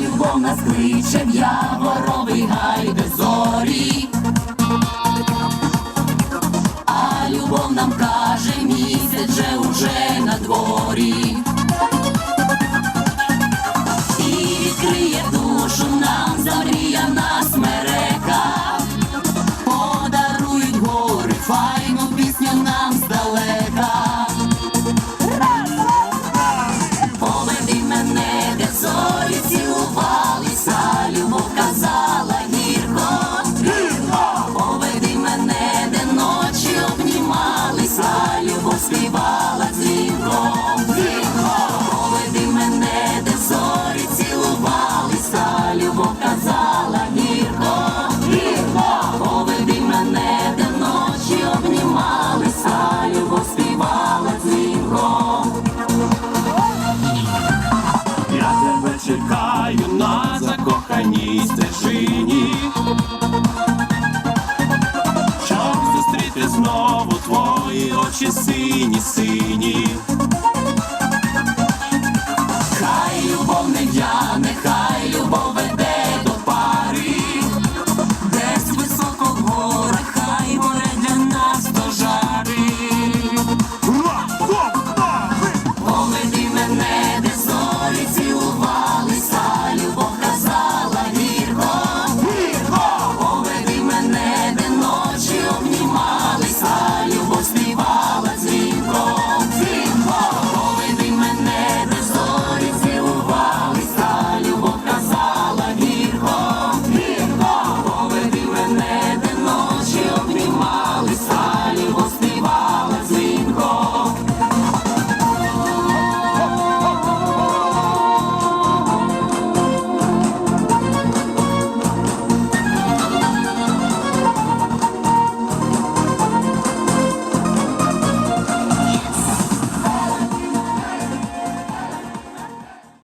любов нас кличе в яворовий гай, де зорі. А любов нам каже, місяць же уже на дворі. Співала дзвінко, дзвінко, поведи мене, де зорі цілувалися, любов казала гірко, гірко, поведи мене, де ночі обнімалися, любов співала дзвінко. Я тебе чекаю на закоханій стежині, щоб зустріти знову твої очі сині, сині.